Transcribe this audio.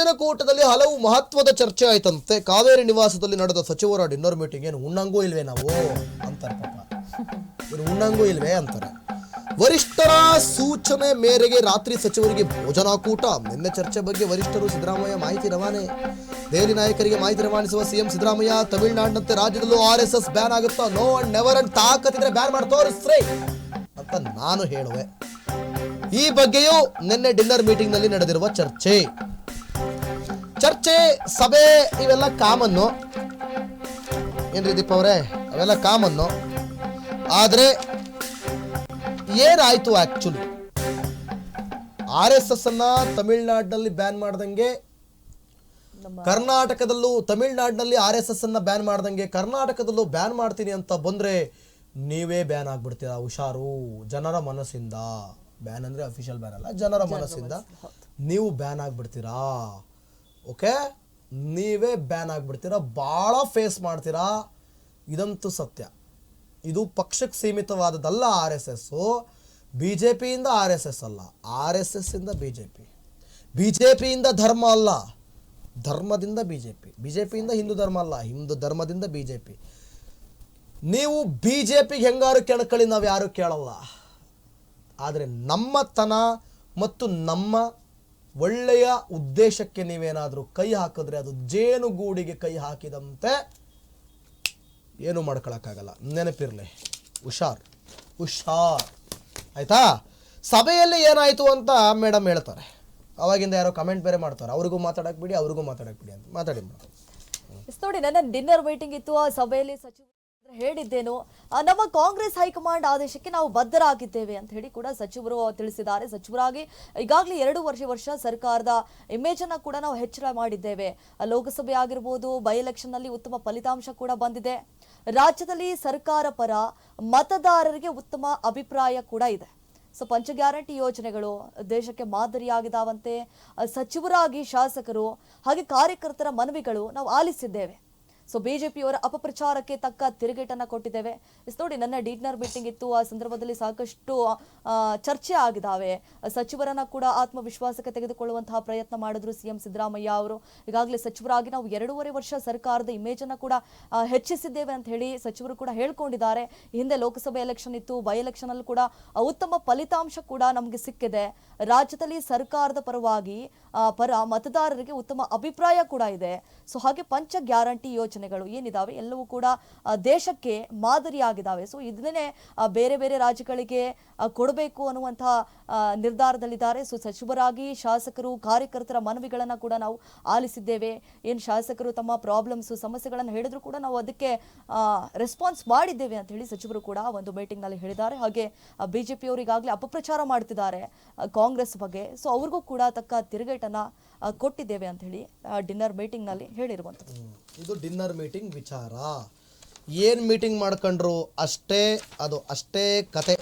ಕೂಟದಲ್ಲಿ ಹಲವು ಮಹತ್ವದ ಚರ್ಚೆ ಆಯ್ತಂತೆ. ಕಾವೇರಿ ನಿವಾಸದಲ್ಲಿ ನಡೆದ ಸಚಿವರ ಡಿನ್ನರ್ ಮೀಟಿಂಗ್ ಏನು ಉಣ್ಣಂಗೂ ಇಲ್ವೇ ನಾವು? ಅಂತಾರೆ ಇವ್ರು ಉಣ್ಣಂಗೂ ಇಲ್ವೇ ಅಂತಾರೆ. ವರಿಷ್ಠರ ಸೂಚನೆ ಮೇರೆಗೆ ರಾತ್ರಿ ಸಚಿವರಿಗೆ ಭೋಜನಾಕೂಟ. ನಿನ್ನೆ ಚರ್ಚೆ ಬಗ್ಗೆ ವರಿಷ್ಠರು ಸಿದ್ದರಾಮಯ್ಯ ಮಾಹಿತಿ ರವಾನೆ. ದೆಹಲಿ ನಾಯಕರಿಗೆ ಮಾಹಿತಿ ರವಾನಿಸುವ ಸಿಎಂ ಸಿದ್ದರಾಮಯ್ಯ, ತಮಿಳುನಾಡಿನಂತೆ ರಾಜ್ಯದಲ್ಲೂ ಆರ್ ಎಸ್ ಎಸ್ ಬ್ಯಾನ್ ಆಗುತ್ತಾ? ನೋ ಅಂಡ್ ನೆವರ್ ಅಂಡ್ ತಾಕತ್ತಿದ್ರೆ ಬ್ಯಾನ್ ಮಾಡಿ ತೋರಿಸ್ರಿ ಅಂತ ನಾನು ಹೇಳುವೆ. ಈ ಬಗ್ಗೆಯೂ ನಿನ್ನೆ ಡಿನ್ನರ್ ಮೀಟಿಂಗ್ನಲ್ಲಿ ನಡೆದಿರುವ ಚರ್ಚೆ. ಚರ್ಚೆ ಸಭೆ ಇವೆಲ್ಲ ಕಾಮನ್ನು. ಏನ್ರಿ ದೀಪ ಅವರೇ? ಅವೆಲ್ಲ ಕಾಮನ್ನು. ಆದರೆ ಏನಾಯ್ತು ಆಕ್ಚುಲಿ ಆರ್ ಎಸ್ ಎಸ್ ಅನ್ನ ತಮಿಳ್ನಾಡಿನಲ್ಲಿ ಬ್ಯಾನ್ ಮಾಡ್ದಂಗೆ ಕರ್ನಾಟಕದಲ್ಲೂ ತಮಿಳ್ನಾಡಿನಲ್ಲಿ ಆರ್ ಎಸ್ ಎಸ್ ಅನ್ನ ಬ್ಯಾನ್ ಮಾಡ್ದಂಗೆ ಕರ್ನಾಟಕದಲ್ಲೂ ಬ್ಯಾನ್ ಮಾಡ್ತೀನಿ ಅಂತ ಬಂದ್ರೆ ನೀವೇ ಬ್ಯಾನ್ ಆಗ್ಬಿಡ್ತೀರಾ? ಹುಷಾರು. ಜನರ ಮನಸ್ಸಿಂದ. ಬ್ಯಾನ್ ಅಂದ್ರೆ ಅಫಿಷಿಯಲ್ ಬ್ಯಾನ್ ಅಲ್ಲ ಜನರ ಮನಸ್ಸಿಂದ ನೀವು ಬ್ಯಾನ್ ಆಗ್ಬಿಡ್ತೀರಾ? ಓಕೆ? ನೀವೇ ಬ್ಯಾನ್ ಆಗಿಬಿಡ್ತೀರಾ, ಭಾಳ ಫೇಸ್ ಮಾಡ್ತೀರಾ? ಇದಂತೂ ಸತ್ಯ. ಇದು ಪಕ್ಷಕ್ಕೆ ಸೀಮಿತವಾದದ್ದಲ್ಲ R S S B J ಪಿಯಿಂದ R S S ಅಲ್ಲ. ಆರ್ ಎಸ್ ಎಸ್ ಇಂದ B J P B J ಪಿಯಿಂದ ಧರ್ಮ ಅಲ್ಲ. ಧರ್ಮದಿಂದ B J P B J ಪಿಯಿಂದ Hindu ಧರ್ಮ ಅಲ್ಲ. ಹಿಂದೂ ಧರ್ಮದಿಂದ ಬಿ ಜೆ ಪಿ ನೀವು ಬಿ ಜೆ ಪಿಗೆ ಹೆಂಗಾರು ಕೆಣಕಳಿ ನಾವು ಯಾರು ಕೇಳಲ್ಲ. ಆದರೆ ನಮ್ಮತನ ಮತ್ತು ನಮ್ಮ ಒಳ್ಳೆಯ ಉದ್ದೇಶಕ್ಕೆ ನೀವೇನಾದರೂ ಕೈ ಹಾಕಿದ್ರೆ ಅದು ಜೇನುಗೂಡಿಗೆ ಕೈ ಹಾಕಿದಂತೆ ಏನು ಮಾಡ್ಕೊಳಕ್ಕಾಗಲ್ಲ. ನೆನಪಿರಲಿ. ಹುಷಾರ್. ಹುಷಾರ್. ಆಯ್ತಾ? ಸಭೆಯಲ್ಲಿ ಏನಾಯಿತು ಅಂತ ಮೇಡಮ್ ಹೇಳ್ತಾರೆ. ಅವಾಗಿಂದ ಯಾರೋ ಕಮೆಂಟ್ ಬೇರೆ ಮಾಡ್ತಾರೆ. ಅವ್ರಿಗೂ ಮಾತಾಡಕ್ ಬಿಡಿ, ಅವ್ರಿಗೂ ಮಾತಾಡಕ್ ಬಿಡಿ ಅಂತ. ಮಾತಾಡಿ ಮೇಡಮ್ ನೋಡಿ, ನನ್ನ ಡಿನ್ನರ್ ವೈಟಿಂಗ್ ಇತ್ತು. ಆ ಸಭೆಯಲ್ಲಿ ಸಚಿವರು ಹೇಳಿದ್ದೇನು ನಮ್ಮ ಕಾಂಗ್ರೆಸ್ ಹೈಕಮಾಂಡ್ ಆದೇಶಕ್ಕೆ ನಾವು ಬದ್ಧರಾಗಿದ್ದೇವೆ ಅಂತ ಹೇಳಿ ಕೂಡ ಸಚಿವರು ತಿಳಿಸಿದ್ದಾರೆ. ಸಚಿವರಾಗಿ ಈಗಾಗಲೇ ಎರಡು ವರ್ಷ ವರ್ಷ ಸರ್ಕಾರದ ಇಮೇಜ್ ಅನ್ನ ಕೂಡ ನಾವು ಹೆಚ್ಚಳ ಮಾಡಿದ್ದೇವೆ. ಲೋಕಸಭೆ ಆಗಿರ್ಬೋದು ಬೈ ಎಲೆಕ್ಷನ್ನಲ್ಲಿ ಉತ್ತಮ ಫಲಿತಾಂಶ ಕೂಡ ಬಂದಿದೆ. ರಾಜ್ಯದಲ್ಲಿ ಸರ್ಕಾರ ಪರ ಮತದಾರರಿಗೆ ಉತ್ತಮ ಅಭಿಪ್ರಾಯ ಕೂಡ ಇದೆ. ಸೊ, ಪಂಚ ಗ್ಯಾರಂಟಿ ಯೋಜನೆಗಳು ದೇಶಕ್ಕೆ ಮಾದರಿಯಾಗಿದಾವಂತೆ ಸಚಿವರಾಗಿ ಶಾಸಕರು ಹಾಗೆ ಕಾರ್ಯಕರ್ತರ ಮನವಿಗಳು ನಾವು ಆಲಿಸಿದ್ದೇವೆ. ಸೊ ಬಿಜೆಪಿಯವರ ಅಪಪ್ರಚಾರಕ್ಕೆ ತಕ್ಕ ತಿರುಗೇಟನ್ನ ಕೊಟ್ಟಿದ್ದೇವೆ. ಎಸ್ ನೋಡಿ, ನನ್ನ ಡಿನ್ನರ್ ಮೀಟಿಂಗ್ ಇತ್ತು. ಆ ಸಂದರ್ಭದಲ್ಲಿ ಸಾಕಷ್ಟು ಚರ್ಚೆ ಆಗಿದ್ದಾವೆ. ಸಚಿವರನ್ನ ಕೂಡ ಆತ್ಮವಿಶ್ವಾಸಕ್ಕೆ ತೆಗೆದುಕೊಳ್ಳುವಂತಹ ಪ್ರಯತ್ನ ಮಾಡಿದ್ರು ಸಿಎಂ ಸಿದ್ದರಾಮಯ್ಯ ಅವರು. ಈಗಾಗಲೇ ಸಚಿವರಾಗಿ ನಾವು ಎರಡೂವರೆ ವರ್ಷ ಸರ್ಕಾರದ ಇಮೇಜ್ ಅನ್ನ ಕೂಡ ಹೆಚ್ಚಿಸಿದ್ದೇವೆ ಅಂತ ಹೇಳಿ ಸಚಿವರು ಕೂಡ ಹೇಳ್ಕೊಂಡಿದ್ದಾರೆ. ಹಿಂದೆ ಲೋಕಸಭೆ ಎಲೆಕ್ಷನ್ ಇತ್ತು. ಬೈ ಎಲೆಕ್ಷನ್ ಅಲ್ಲಿ ಕೂಡ ಉತ್ತಮ ಫಲಿತಾಂಶ ಕೂಡ ನಮಗೆ ಸಿಕ್ಕಿದೆ. ರಾಜ್ಯದಲ್ಲಿ ಸರ್ಕಾರದ ಪರವಾಗಿ ಪರ ಮತದಾರರಿಗೆ ಉತ್ತಮ ಅಭಿಪ್ರಾಯ ಕೂಡ ಇದೆ. ಸೊ ಹಾಗೆ ಪಂಚ ಗ್ಯಾರಂಟಿ ಯೋಜನೆಗಳು ಏನಿದಾವೆ ಎಲ್ಲವೂ ಕೂಡ ದೇಶಕ್ಕೆ ಮಾದರಿಯಾಗಿದ್ದಾವೆ ಸೊ ಇದನ್ನೇ ಬೇರೆ ಬೇರೆ ರಾಜ್ಯಗಳಿಗೆ ಕೊಡಬೇಕು ಅನ್ನುವಂತಹ ನಿರ್ಧಾರದಲ್ಲಿದ್ದಾರೆ. ಸೊ ಸಚಿವರಾಗಿ ಶಾಸಕರು, ಕಾರ್ಯಕರ್ತರ ಮನವಿಗಳನ್ನ ಕೂಡ ನಾವು ಆಲಿಸಿದ್ದೇವೆ. ಏನು ಶಾಸಕರು ತಮ್ಮ ಪ್ರಾಬ್ಲಮ್ಸ್ ಸಮಸ್ಯೆಗಳನ್ನು ಹೇಳಿದ್ರು ಕೂಡ ನಾವು ಅದಕ್ಕೆ ರೆಸ್ಪಾನ್ಸ್ ಮಾಡಿದ್ದೇವೆ ಅಂತ ಹೇಳಿ ಸಚಿವರು ಕೂಡ ಒಂದು ಮೀಟಿಂಗ್ನಲ್ಲಿ ಹೇಳಿದ್ದಾರೆ. ಹಾಗೆ ಬಿಜೆಪಿಯವರು ಈಗಾಗಲೇ ಅಪಪ್ರಚಾರ ಮಾಡ್ತಿದ್ದಾರೆ ಕಾಂಗ್ರೆಸ್ ಬಗ್ಗೆ. ಸೊ ಅವ್ರಿಗೂ ಕೂಡ ತಕ್ಕ ತಿರುಗೇಟನ್ನ ಕೊಟ್ಟಿದ್ದೇವೆ ಅಂತ ಹೇಳಿ ಡಿನ್ನರ್ ಮೀಟಿಂಗ್ನಲ್ಲಿ ಹೇಳಿರುವಂಥದ್ದು. ಮೀಟಿಂಗ್ ವಿಚಾರ. ಏನು ಮೀಟಿಂಗ್ ಮಾಡ್ಕೊಂಡ್ರು? ಅಷ್ಟೇ ಅದು ಅಷ್ಟೇ ಕತೆ.